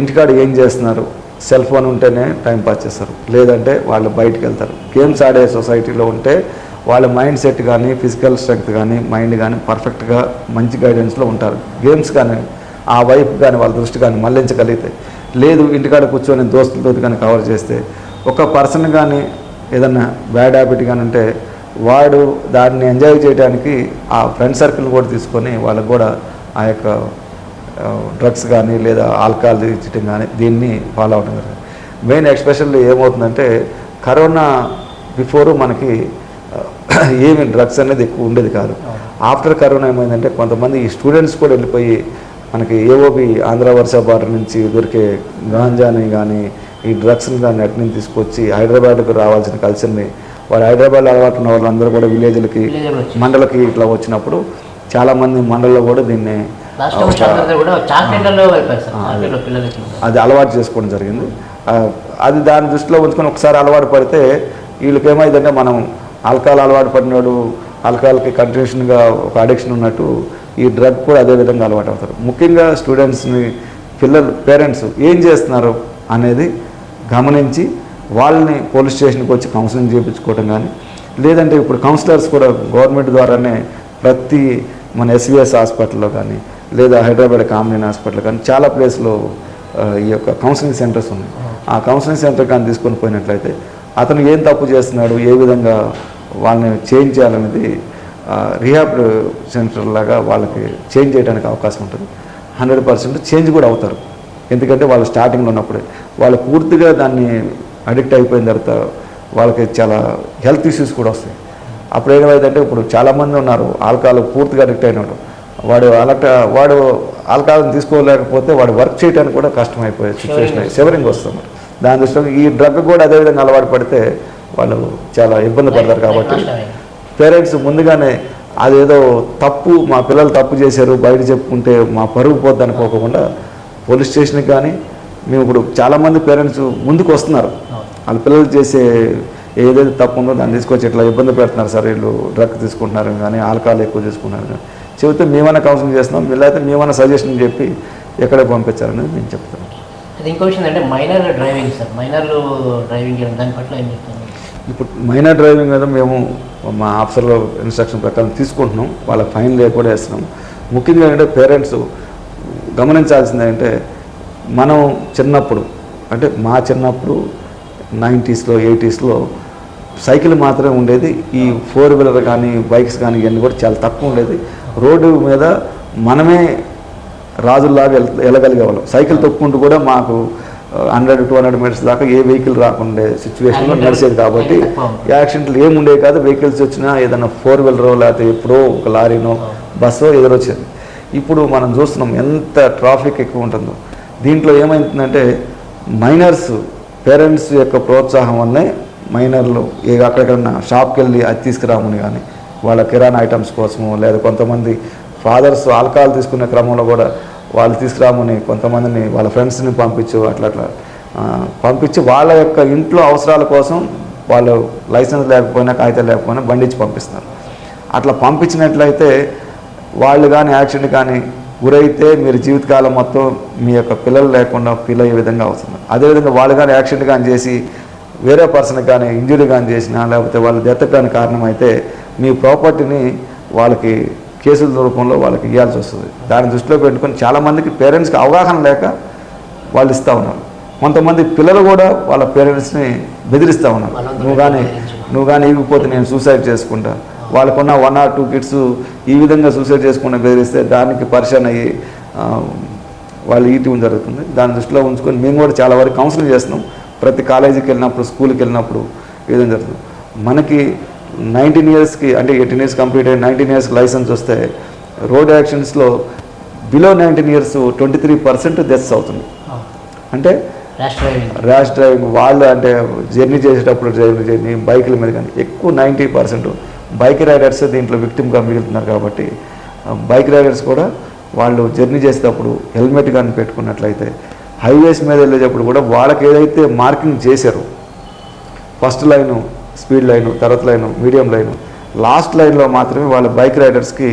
ఇంటికాడ ఏం చేస్తున్నారు? సెల్ ఫోన్ ఉంటేనే టైం పాస్ చేస్తారు. లేదంటే వాళ్ళు బయటికి వెళ్తారు. గేమ్స్ ఆడే సొసైటీలో ఉంటే వాళ్ళ మైండ్ సెట్ కానీ ఫిజికల్ స్ట్రెంగ్త్ కానీ మైండ్ కానీ పర్ఫెక్ట్గా మంచి గైడెన్స్లో ఉంటారు. గేమ్స్ కానీ ఆ వైపు కానీ వాళ్ళ దృష్టి కానీ మళ్ళించగలిగితే లేదు ఇంటికాడ కూర్చొని దోస్తులతో కానీ కవర్ చేస్తే ఒక పర్సన్ కానీ ఏదన్నా బ్యాడ్ హ్యాబిట్ కానీ ఉంటే వాడు దాన్ని ఎంజాయ్ చేయడానికి ఆ ఫ్రెండ్ సర్కిల్ కూడా తీసుకొని వాళ్ళకు కూడా ఆ యొక్క డ్రగ్స్ కానీ లేదా ఆల్కహాల్ ఇచ్చటం కానీ దీన్ని ఫాలో అవడం జరుగుతుంది. మెయిన్ ఎక్స్పెషల్లీ ఏమవుతుందంటే కరోనా బిఫోరు మనకి ఏమి డ్రగ్స్ అనేది ఎక్కువ ఉండేది కాదు. ఆఫ్టర్ కరోనా ఏమైందంటే కొంతమంది ఈ స్టూడెంట్స్ కూడా వెళ్ళిపోయి మనకి ఏఓబి ఆంధ్ర వర్ష బార్డర్ నుంచి దొరికే గాంజాని కానీ ఈ డ్రగ్స్ని కానీ అట్ని తీసుకొచ్చి హైదరాబాద్కు రావాల్సిన కల్చర్ని వాడు హైదరాబాద్లో అలవాటు ఉన్న వాళ్ళందరూ కూడా విలేజ్లకి మండలకి ఇట్లా వచ్చినప్పుడు చాలామంది మండలంలో కూడా దీన్ని అది అలవాటు చేసుకోవడం జరిగింది. అది దాని దృష్టిలో ఉంచుకొని ఒకసారి అలవాటు పడితే వీళ్ళకి ఏమైందంటే మనం ఆల్కహాల్ అలవాటు పడినాడు ఆల్కహాల్కి కంటిన్యూషన్గా ఒక అడిక్షన్ ఉన్నట్టు ఈ డ్రగ్ కూడా అదే విధంగా అలవాటు అవుతారు. ముఖ్యంగా స్టూడెంట్స్ని పిల్లలు పేరెంట్స్ ఏం చేస్తున్నారు అనేది గమనించి వాళ్ళని పోలీస్ స్టేషన్కి వచ్చి కౌన్సిలింగ్ చేయించుకోవడం కానీ లేదంటే ఇప్పుడు కౌన్సిలర్స్ కూడా గవర్నమెంట్ ద్వారానే ప్రతి మన ఎస్విఎస్ హాస్పిటల్లో కానీ లేదా హైదరాబాద్ కామినీ హాస్పిటల్ కానీ చాలా ప్లేస్లో ఈ యొక్క కౌన్సిలింగ్ సెంటర్స్ ఉన్నాయి. ఆ కౌన్సిలింగ్ సెంటర్ కానీ తీసుకొని పోయినట్లయితే అతను ఏం తప్పు చేస్తున్నాడు ఏ విధంగా వాళ్ళని చేంజ్ చేయాలనేది రిహాబ్ సెంటర్ లాగా వాళ్ళకి చేంజ్ చేయడానికి అవకాశం ఉంటుంది. హండ్రెడ్ పర్సెంట్ చేంజ్ కూడా అవుతారు. ఎందుకంటే వాళ్ళు స్టార్టింగ్లో ఉన్నప్పుడే. వాళ్ళు పూర్తిగా దాన్ని అడిక్ట్ అయిపోయిన తర్వాత వాళ్ళకి చాలా హెల్త్ ఇష్యూస్ కూడా వస్తాయి. అప్పుడు ఏమైందంటే ఇప్పుడు చాలామంది ఉన్నారు ఆల్కహాల్ పూర్తిగా అడిక్ట్ అయినాడు వాడు అలక్ట్ వాడు ఆల్కహాల్ని తీసుకోలేకపోతే వాడు వర్క్ చేయడానికి కూడా కష్టమైపోయే సిచ్యువేషన్ సెవరింగ్ వస్తుంది. దాని దృష్టిలో ఈ డ్రగ్ కూడా అదే విధంగా అలవాటు పడితే వాళ్ళు చాలా ఇబ్బంది పడతారు కాబట్టి పేరెంట్స్ ముందుగానే అదేదో తప్పు మా పిల్లలు తప్పు చేశారు బయట చెప్పుకుంటే మా పరుగు పోద్ది అనుకోకుండా పోలీస్ స్టేషన్కి కానీ మేము ఇప్పుడు చాలామంది పేరెంట్స్ ముందుకు వస్తున్నారు. వాళ్ళ పిల్లలు చేసే ఏదైతే తప్పు ఉందో దాన్ని తీసుకొచ్చి ఇట్లా ఇబ్బంది పెడుతున్నారు సార్? వీళ్ళు డ్రగ్ తీసుకుంటున్నారు కానీ ఆల్కహాల్ ఎక్కువ తీసుకుంటున్నారు కానీ. చెబితే మేమైనా కౌన్సిలింగ్ చేస్తున్నాం లేకపోతే మేమైనా సజెషన్ చెప్పి ఎక్కడ పంపించారనేది నేను చెప్తాను అది ఇంకో విషయం అంటే మైనర్ డ్రైవింగ్ సార్. మైనర్లు డ్రైవింగ్ చేయడం దాని పట్ల ఏం చెప్తాను ఇప్పుడు మైనర్ డ్రైవింగ్ మీద మేము మా ఆఫీసర్ల ఇన్స్ట్రక్షన్ ప్రకారం తీసుకుంటున్నాం. వాళ్ళ ఫైన్ లేకుండా వేస్తున్నాం ముఖ్యంగా ఏంటంటే పేరెంట్స్ గమనించాల్సింది ఏంటంటే మనం చిన్నప్పుడు అంటే మా చిన్నప్పుడు నైంటీస్లో ఎయిటీస్లో సైకిల్ మాత్రమే ఉండేది. ఈ ఫోర్ వీలర్ కానీ బైక్స్ కానీ ఇవన్నీ కూడా చాలా తక్కువ ఉండేది. రోడ్డు మీద మనమే రాజుల్లాగా వెళ్ వెళ్ళగలిగేవాళ్ళం సైకిల్ తొక్కుంటూ కూడా మాకు హండ్రెడ్ టూ హండ్రెడ్ మీటర్స్ దాకా ఏ వెహికల్ రాకుండే సిచ్యువేషన్లో నడిచేది కాబట్టి యాక్సిడెంట్లు ఏముండేవి కాదు. వెహికల్స్ వచ్చినా ఏదైనా ఫోర్ వీలరో లేకపోతే ఎప్పుడో ఒక లారీనో బస్సో ఎదురొచ్చేది ఇప్పుడు మనం చూస్తున్నాం ఎంత ట్రాఫిక్ ఎక్కువ ఉంటుందో. దీంట్లో ఏమైందంటే మైనర్స్ పేరెంట్స్ యొక్క ప్రోత్సాహం వల్లే మైనర్లు ఏ అక్కడెక్కడన్నా షాప్కి వెళ్ళి అది తీసుకురామని కానీ వాళ్ళ కిరాణా ఐటమ్స్ కోసము లేదా కొంతమంది ఫాదర్స్ ఆల్కహాల్ తీసుకునే క్రమంలో కూడా వాళ్ళు తీసుకురామని కొంతమందిని వాళ్ళ ఫ్రెండ్స్ని పంపించు అట్లా అట్లా పంపించి వాళ్ళ యొక్క ఇంట్లో అవసరాల కోసం వాళ్ళు లైసెన్స్ లేకపోయినా కాగితాలు లేకపోయినా బండిచ్చి పంపిస్తున్నారు అట్లా పంపించినట్లయితే వాళ్ళు కానీ యాక్సిడెంట్ కానీ గురైతే మీరు జీవితకాలం మొత్తం మీ యొక్క పిల్లలు లేకుండా ఫీల్ అయ్యే విధంగా అవుతుంది. అదేవిధంగా వాళ్ళు కానీ యాక్సిడెంట్ కానీ చేసి వేరే పర్సన్ కానీ ఇంజురీ కానీ చేసినా లేకపోతే వాళ్ళు డెత్ కానీ కారణమైతే మీ ప్రాపర్టీని వాళ్ళకి కేసుల రూపంలో వాళ్ళకి ఇవ్వాల్సి వస్తుంది. దాన్ని దృష్టిలో పెట్టుకొని చాలామందికి పేరెంట్స్కి అవగాహన లేక వాళ్ళు ఇస్తూ ఉన్నారు. కొంతమంది పిల్లలు కూడా వాళ్ళ పేరెంట్స్ని బెదిరిస్తూ ఉన్నారు. నువ్వు కానీ నువ్వు కానీ ఇవ్వకపోతే నేను సూసైడ్ చేసుకుంటా. వాళ్ళకున్న వన్ ఆర్ టూ కిడ్స్ ఈ విధంగా సూసైడ్ చేసుకుంటా బెదిరిస్తే దానికి పరిచయం అయ్యి వాళ్ళు ఈటీవీ జరుగుతుంది. దాని దృష్టిలో ఉంచుకొని మేము కూడా చాలా వరకు కౌన్సిలింగ్ చేస్తున్నాం. ప్రతి కాలేజీకి వెళ్ళినప్పుడు స్కూల్కి వెళ్ళినప్పుడు ఈ విధంగా జరుగుతుంది. మనకి నైన్టీన్ ఇయర్స్కి అంటే ఎయిటీన్ ఇయర్స్ కంప్లీట్ అయ్యి నైన్టీన్ ఇయర్స్కి లైసెన్స్ వస్తే road యాక్సిడెంట్స్లో below nineteen years twenty three percent deaths అవుతుంది. అంటే ర్యాష్ డ్రైవింగ్ వాళ్ళు అంటే జర్నీ చేసేటప్పుడు డ్రైవింగ్ జర్నీ బైకుల మీద కానీ ఎక్కువ నైంటీ పర్సెంట్ బైక్ రైడర్స్ దీంట్లో విక్టిమ్గా మిగులుతున్నారు కాబట్టి బైక్ రైడర్స్ కూడా వాళ్ళు జర్నీ చేసేటప్పుడు హెల్మెట్ కానీ పెట్టుకున్నట్లయితే హైవేస్ మీద వెళ్ళేటప్పుడు కూడా వాళ్ళకి ఏదైతే మార్కింగ్ చేశారో ఫస్ట్ లైను స్పీడ్ లైను తర్వాత లైను మీడియం లైను. లాస్ట్ లైన్లో మాత్రమే వాళ్ళ బైక్ రైడర్స్కి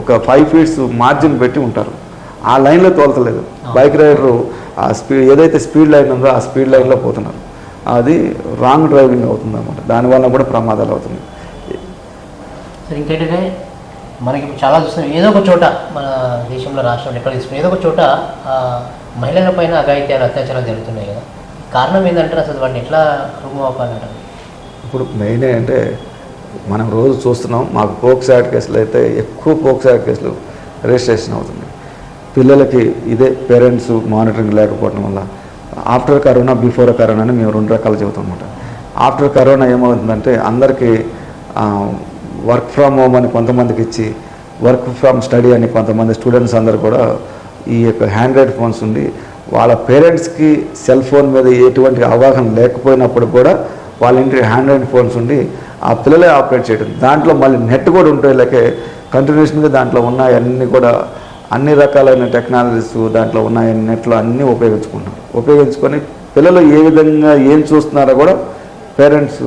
ఒక ఫైవ్ ఫీట్స్ మార్జిన్ పెట్టి ఉంటారు. ఆ లైన్లో తోలతలేదు. బైక్ రైడరు ఆ స్పీడ్ ఏదైతే స్పీడ్ లైన్ ఉందో ఆ స్పీడ్ లైన్లో పోతున్నారు. అది రాంగ్ డ్రైవింగ్ అవుతుంది అనమాట దానివల్ల కూడా ప్రమాదాలు అవుతుంది ఇంకేంటంటే మనకి చాలా చూస్తున్నాం. ఏదో ఒక చోట మన దేశంలో రాష్ట్రంలో ఎక్కడ తీసుకున్నా ఏదో ఒక చోట మహిళల పైన అఘాయిత్యాలు అత్యాచారాలు జరుగుతున్నాయి కదా. కారణం ఏంటంటే అసలు వాటిని ఎట్లా అవ్వాలంటారు ఇప్పుడు మెయిన్ అంటే మనం రోజు చూస్తున్నాం మాకు పోక్సాడ్ యాక్ట్ కేసులు అయితే ఎక్కువ పోక్సాడ్ కేసులు రిజిస్ట్రేషన్ అవుతుంది. పిల్లలకి ఇదే పేరెంట్స్ మానిటరింగ్ లేకపోవడం వల్ల ఆఫ్టర్ కరోనా బిఫోర్ కరోనా అని మేము రెండు రకాలు చెబుతాం అనమాట ఆఫ్టర్ కరోనా ఏమవుతుందంటే అందరికీ వర్క్ ఫ్రమ్ హోమ్ అని కొంతమందికి ఇచ్చి వర్క్ ఫ్రమ్ స్టడీ అని కొంతమంది స్టూడెంట్స్ అందరు కూడా ఈ యొక్క హ్యాండ్రైడ్ ఫోన్స్ ఉండి వాళ్ళ పేరెంట్స్కి సెల్ ఫోన్ మీద ఎటువంటి అవగాహన లేకపోయినప్పుడు కూడా వాళ్ళ ఇంటి హ్యాండ్రైడ్ ఫోన్స్ ఉండి ఆ పిల్లలే ఆపరేట్ చేయడం దాంట్లో మళ్ళీ నెట్ కూడా ఉంటాయి లేకే కంటిన్యూషన్గా దాంట్లో ఉన్నాయి అన్నీ కూడా అన్ని రకాలైన టెక్నాలజీస్ దాంట్లో ఉన్నాయి నెట్లో అన్నీ ఉపయోగించుకుంటాం. ఉపయోగించుకొని పిల్లలు ఏ విధంగా ఏం చూస్తున్నారో కూడా పేరెంట్స్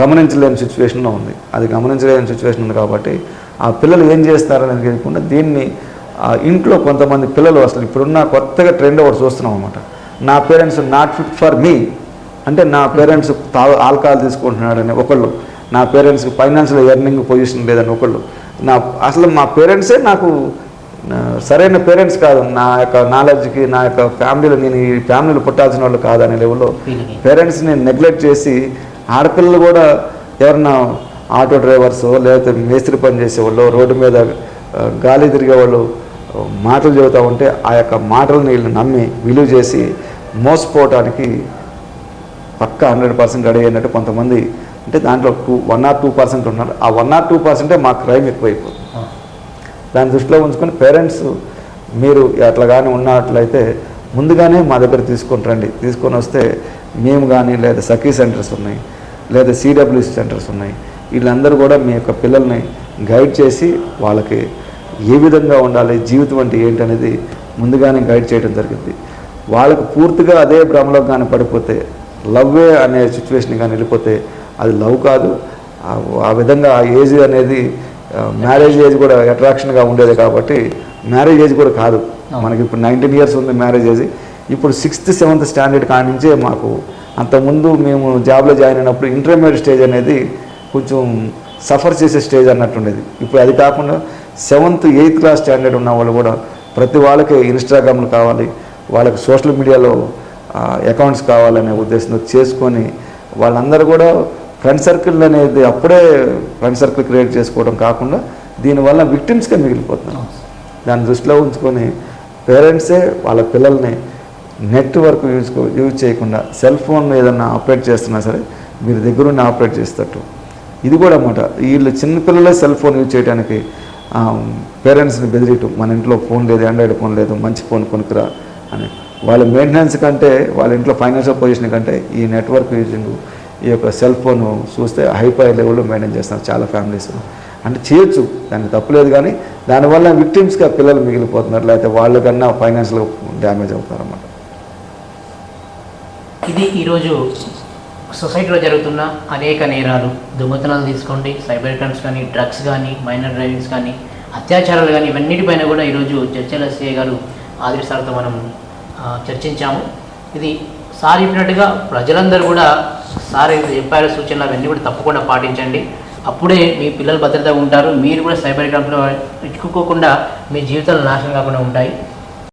గమనించలేని సిచ్యువేషన్లో ఉంది. అది గమనించలేని సిచ్యువేషన్ ఉంది కాబట్టి ఆ పిల్లలు ఏం చేస్తారని తెలియకుండా దీన్ని ఆ ఇంట్లో కొంతమంది పిల్లలు అసలు ఇప్పుడున్న కొత్తగా ట్రెండ్ ఒకటి చూస్తున్నాం అనమాట నా parents not fit for me. అంటే నా పేరెంట్స్ తా ఆల్కహాల్ తీసుకుంటున్నాడని ఒకళ్ళు. నా పేరెంట్స్కి ఫైనాన్షియల్ ఎర్నింగ్ పొజిషన్ లేదని ఒకళ్ళు. నా అసలు మా పేరెంట్సే నాకు సరైన పేరెంట్స్ కాదు. నా యొక్క నాలెడ్జ్కి నా యొక్క ఫ్యామిలీలో నేను ఈ ఫ్యామిలీలో పుట్టాల్సిన వాళ్ళు కాదనే లెవెల్లో పేరెంట్స్ని నెగ్లెక్ట్ చేసి ఆడపిల్లలు కూడా ఎవరన్నా ఆటో డ్రైవర్స్ లేకపోతే మేస్త్రి పని చేసేవాళ్ళు రోడ్డు మీద గాలి తిరిగేవాళ్ళు మాటలు చెబుతూ ఉంటే ఆ యొక్క మాటలను వీళ్ళు నమ్మి విలువ చేసి మోసపోవటానికి పక్క హండ్రెడ్ పర్సెంట్ రెడీ అయినట్టు కొంతమంది అంటే దాంట్లో two one or two percent ఉన్నారు. ఆ వన్ ఆర్ టూ పర్సెంటే మా క్రైమ్ ఎక్కువైపోతుంది. ఆ, దాన్ని దృష్టిలో ఉంచుకొని పేరెంట్స్ మీరు అట్లా కానీ ఉన్నట్లయితే ముందుగానే మా దగ్గర తీసుకొని రండి. తీసుకొని వస్తే మేము కానీ లేదా సఖీ సెంటర్స్ ఉన్నాయి లేదా సిడబ్ల్యూసి సెంటర్స్ ఉన్నాయి. వీళ్ళందరూ కూడా మీ యొక్క పిల్లల్ని గైడ్ చేసి వాళ్ళకి ఏ విధంగా ఉండాలి జీవితం అంటే ఏంటనేది ముందుగానే గైడ్ చేయడం జరిగింది. వాళ్ళకు పూర్తిగా అదే భ్రమలో కానీ పడిపోతే లవ్వే అనే సిచ్యువేషన్ కానీ వెళ్ళిపోతే అది లవ్ కాదు. ఆ- విధంగా ఆ ఏజ్ అనేది మ్యారేజ్ ఏజ్ కూడా అట్రాక్షన్గా ఉండేది కాబట్టి మ్యారేజ్ ఏజ్ కూడా కాదు. మనకి ఇప్పుడు నైన్టీన్ ఇయర్స్ ఉంది మ్యారేజ్ ఏజ్. ఇప్పుడు సిక్స్త్ సెవెంత్ స్టాండర్డ్ కాడి నుంచే మాకు అంతకుముందు మేము జాబ్లో జాయిన్ అయినప్పుడు ఇంటర్మీడియట్ స్టేజ్ అనేది కొంచెం సఫర్ చేసే స్టేజ్ అన్నట్టుండేది ఇప్పుడు అది కాకుండా సెవెంత్ ఎయిత్ క్లాస్ స్టాండర్డ్ ఉన్న వాళ్ళు కూడా ప్రతి వాళ్ళకి ఇన్స్టాగ్రామ్లు కావాలి వాళ్ళకి సోషల్ మీడియాలో అకౌంట్స్ కావాలనే ఉద్దేశంతో చేసుకొని వాళ్ళందరూ కూడా ఫ్రెండ్ సర్కిల్ అనేది అప్పుడే ఫ్రెండ్ సర్కిల్ క్రియేట్ చేసుకోవడం కాకుండా దీనివల్ల విక్టిమ్స్గా మిగిలిపోతున్నారు దాన్ని దృష్టిలో ఉంచుకొని పేరెంట్సే వాళ్ళ పిల్లల్ని నెట్వర్క్ యూజ్ యూజ్ చేయకుండా సెల్ ఫోన్ ఏదన్నా ఆపరేట్ చేస్తున్నా సరే మీరు దగ్గరుండి ఆపరేట్ చేస్తట్టు ఇది కూడా అన్నమాట. వీళ్ళు చిన్నపిల్లలే సెల్ ఫోన్ యూజ్ చేయడానికి పేరెంట్స్ని బెదిరియటం మన ఇంట్లో ఫోన్ లేదు ఆండ్రాయిడ్ ఫోన్ లేదు మంచి ఫోన్ కొనుక్కురా అని. వాళ్ళ మెయింటెనెన్స్ కంటే వాళ్ళ ఇంట్లో ఫైనాన్షియల్ పొజిషన్ కంటే ఈ నెట్వర్క్ యూజింగ్ ఈ యొక్క సెల్ ఫోన్ చూస్తే హైపై లెవెల్లో మెయింటైన్ చేస్తున్నారు చాలా ఫ్యామిలీస్ అంటే చేయొచ్చు దానికి తప్పులేదు కానీ దానివల్ల విక్టిమ్స్గా పిల్లలు మిగిలిపోతున్నారు లేకపోతే వాళ్ళకన్నా ఫైనాన్షియల్ డ్యామేజ్ అవుతారన్నమాట. ఇది ఈరోజు సొసైటీలో జరుగుతున్న అనేక నేరాలు. దొంగతనాలు తీసుకోండి సైబర్ క్రైమ్స్ కానీ డ్రగ్స్ కానీ మైనర్ డ్రైవింగ్స్ కానీ అత్యాచారాలు కానీ ఇవన్నిటిపైన కూడా ఈరోజు చర్చల సిఐ గారు ఆదేశాలతో మనం చర్చించాము. ఇది సార్ చెప్పినట్టుగా ప్రజలందరూ కూడా సార్ ఏదైతే చెప్పారో సూచనలు అవన్నీ కూడా తప్పకుండా పాటించండి. అప్పుడే మీ పిల్లలు భద్రతగా ఉంటారు. మీరు కూడా సైబర్ క్రైమ్లో ఇచ్చుకోకుండా మీ జీవితాలు నాశనం కాకుండా ఉంటాయి.